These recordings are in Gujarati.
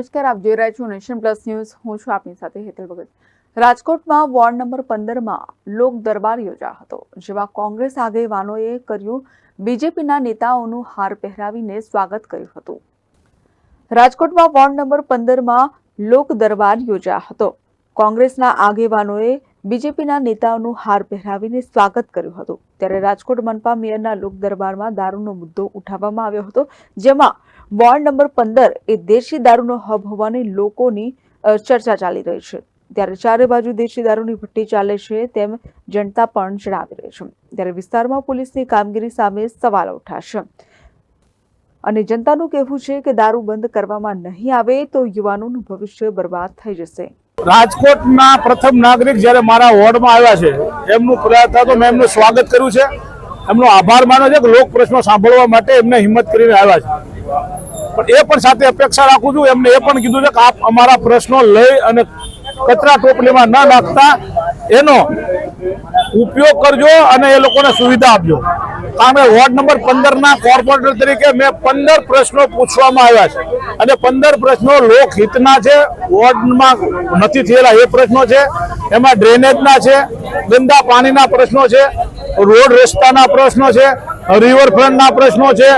નમસ્કાર, આપ જોઈ રહ્યા છો નેશન પ્લસ ન્યૂઝ. હું છું આપની સાથે હેતલ ભગત. રાજકોટમાં વોર્ડ નંબર પંદરમાં લોક દરબાર યોજા હતો, જેમાં કોંગ્રેસ આગેવાનોએ કર્યું બીજેપીના નેતાઓનું હાર પહેરાવીને સ્વાગત કર્યું હતું. રાજકોટમાં વોર્ડ નંબર પંદરમાં લોક દરબાર યોજા હતો. કોંગ્રેસના આગેવાનોએ બીજેપીના નેતાઓનું હાર પહેરાવીને સ્વાગત કર્યું હતું. ત્યારે રાજકોટ મનપા મેયરના લોક દરબારમાં દારૂનો મુદ્દો ઉઠાવવામાં આવ્યો હતો, જેમાં વોર્ડ નંબર પંદર એ દેશી દારૂનો હબ હોવાની લોકોની ચર્ચા ચાલી રહી છે. ત્યારે ચારે બાજુ દેશી દારૂની ભઠ્ઠી ચાલે છે તેમ જનતા પણ જણાવી રહી છે. ત્યારે વિસ્તારમાં પોલીસની કામગીરી સામે સવાલ ઉઠાશે. અને જનતાનું કહેવું છે કે દારૂ બંધ કરવામાં નહીં આવે તો યુવાનોનું ભવિષ્ય બરબાદ થઈ જશે. રાજકોટના પ્રથમ નાગરિક જ્યારે મારા વોર્ડમાં આવ્યા છે, એમનું પ્રયાસ તો મેં એમનું સ્વાગત કર્યું છે. એમનો આભાર માન્યો છે કે લોક પ્રશ્નો સાંભળવા માટે એમને હિંમત કરીને આવ્યા છે. પણ એ પણ સાથે અપેક્ષા રાખું છું, એમને એ પણ કીધું છે કે આપ અમારા પ્રશ્નો લઈ અને કચરા ટોપલીમાં ન નાખતા, એનો ઉપયોગ કરજો અને એ લોકોને સુવિધા આપજો. કે વોર્ડ નંબર પંદર ના કોર્પોરેટર તરીકે મેં પંદર પ્રશ્નો પૂછવામાં આવ્યા છે. અને પંદર પ્રશ્નો લોકહિતના છે, વોર્ડમાં નથી થયેલા એ પ્રશ્નો છે, એમાં ડ્રેનેજના છે, ગંદા પાણીના પ્રશ્નો છે, રોડ રસ્તાના પ્રશ્નો છે, રિવરફ્રન્ટના પ્રશ્નો છે,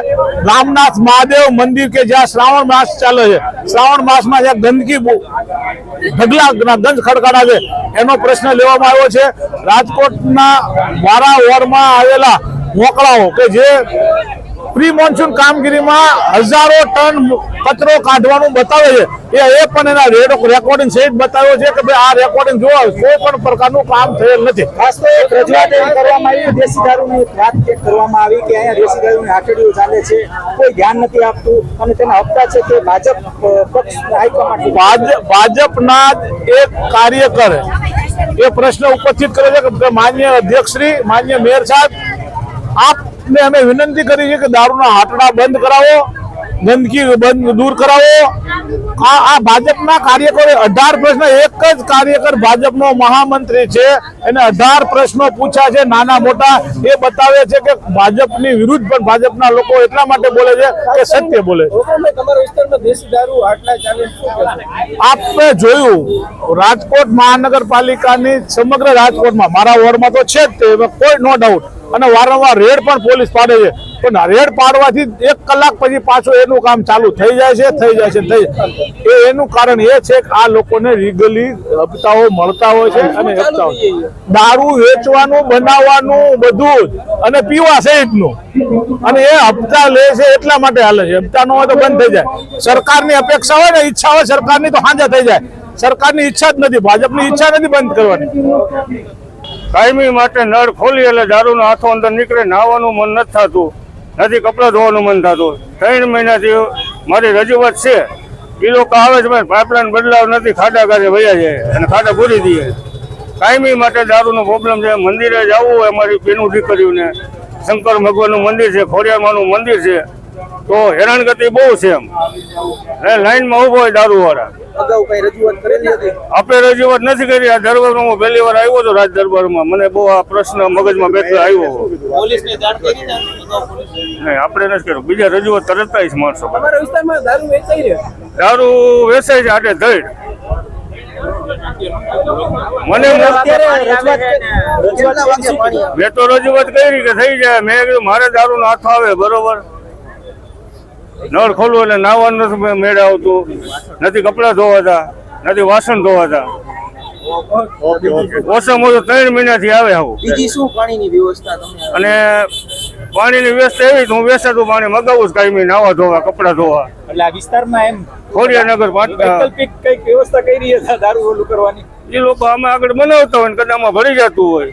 રામનાથ મહાદેવ મંદિર કે જ્યાં શ્રાવણ માસ ચાલે છે. શ્રાવણ માસમાં જ્યાં ગંદકી ઢગલા ગંજ ખડકાડા છે એનો પ્રશ્ન લેવામાં આવ્યો છે. રાજકોટના વારા વોર્ડમાં આવેલા મોકળાઓ કે જે પ્રી મોન્સૂન કામગીરીમાં હજારો ટન કચરો કાઢવાનું બતાવે છે. એ એ પણ એના રેડ- રેકોર્ડિંગ સહિત બતાવ્યો છે કે ભાઈ આ રેકોર્ડિંગ જોવો કોઈ પણ પ્રકારનું કામ થયેલ નથી. ખાસ તો એક રજૂઆત એવી કરવામાં આવી દેશી દારૂની વાત કરવામાં આવી કે અહીંયા દેશી દારૂની આટડીઓ ચાલે છે કોઈ ધ્યાન નથી આપતું અને તેના હપ્તા છે તે ભાજપ પક્ષ હાઈકમાન્ડ ભાજપના એક કાર્યકર એ પ્રશ્ન ઉપસ્થિત કર્યો છે કે માન્ય અધ્યક્ષશ્રી માન્ય મેયર સાહેબ આપને અમે વિનંતી કરી છે કે દારૂના હાટડા બંધ કરાવો ગંદકી બંધ દૂર કરાવો. આ આ ભાજપના કાર્યકરો અઢાર પ્રશ્ન એક જ કાર્યકર ભાજપનો મહામંત્રી છે એને અઢાર પ્રશ્નો પૂછ્યા છે નાના મોટા. એ બતાવે છે કે ભાજપની વિરુદ્ધ પણ ભાજપના લોકો એટલા માટે બોલે છે કે સત્ય બોલે? આપણે જોયું રાજકોટ મહાનગરપાલિકાની સમગ્ર રાજકોટમાં મારા વોર્ડમાં તો છે જ તે કોઈ નો ડાઉટ અને વારંવાર રેડ પણ પોલીસ પાડે છે. પણ રેડ પાડવાથી એક કલાક પછી પાછું એનું કામ ચાલુ થઈ જાય છે થઈ જાય છે થઈ એ એનું કારણ એ છે કે આ લોકોને લીગલી હપ્તાઓ મળતા હોય છે અને હપ્તાઓ. દારૂ વેચવાનું બનાવવાનું બધું જ. અને પીવા સહિતનું. અને એ હપ્તા લે છે એટલા માટે હાલે છે. હપ્તા ન હોય તો બંધ થઈ જાય. સરકારની અપેક્ષા હોય ને ઈચ્છા હોય સરકારની તો હાંજા થઈ જાય. સરકારની ઈચ્છા જ નથી. ભાજપની ઈચ્છા નથી બંધ કરવાની. કાયમી માટે નળ ખોલી એટલે દારૂનો હાથો અંદર નીકળે, નાહવાનું મન નથી થતું. નથી કપડાં ધોવાનું મન થતું. ત્રણ મહિનાથી મારી રજૂઆત છે. એ લોકો આવે છે પણ પાઇપલાઇન બદલાવ નથી, ખાડા કાઢે વયા જાય અને ખાડા ભૂરી દઈએ કાયમી માટે દારૂનો પ્રોબ્લેમ છે. મંદિરે જવું હોય અમારી બેનું દીકરીઓને. શંકર ભગવાનનું મંદિર છે, ખોડિયારમાંનું મંદિર છે. તો હેરાનગતિ બહુ છે એમ. લાઈનમાં ઊભો હોય દારૂવાળા. અગાઉ કઈ રજૂઆત કરેલી હતી? આપણે રજૂઆત નથી કરી. આ દરબારમાં હું પહેલી વાર આવ્યો હતો રાજ દરબારમાં. મને બહુ આ પ્રશ્ન મગજમાં બેઠો આવ્યો ને નહીં આપણે નથી કર્યું. બીજા રજૂઆત તરત જ માણસો કરે. તમારા વિસ્તારમાં દારૂ વેચાય છે આટે ધડ. મને? મેં તો રજૂઆત કરી કે થઈ જાય. મેં કીધું મારે દારૂનો હાથ આવે બરોબર. નળ ખોલવું એટલે નાવાનું નથી મેળ આવતું. નથી કપડાં ધોવાતા નથી વાસણ ધોવાતા. ઓછામાં ઓછું ત્રણ મહિનાથી આવે આવું. બીજી શું પાણીની વ્યવસ્થા અને પાણીની વ્યવસ્થા એવી હું વેસાતું પાણી મગાવું છું કાયમી નાવા ધોવા કપડાં ધોવા. એટલે આ વિસ્તારમાં એમ ખોડિયાનગર વૈકલ્પિક કંઈક વ્યવસ્થા કરી દારૂ ઓલું કરવાની? એ લોકો અમે આગળ બનાવતા હોય ને કદાચ આમાં ભરી જતું હોય.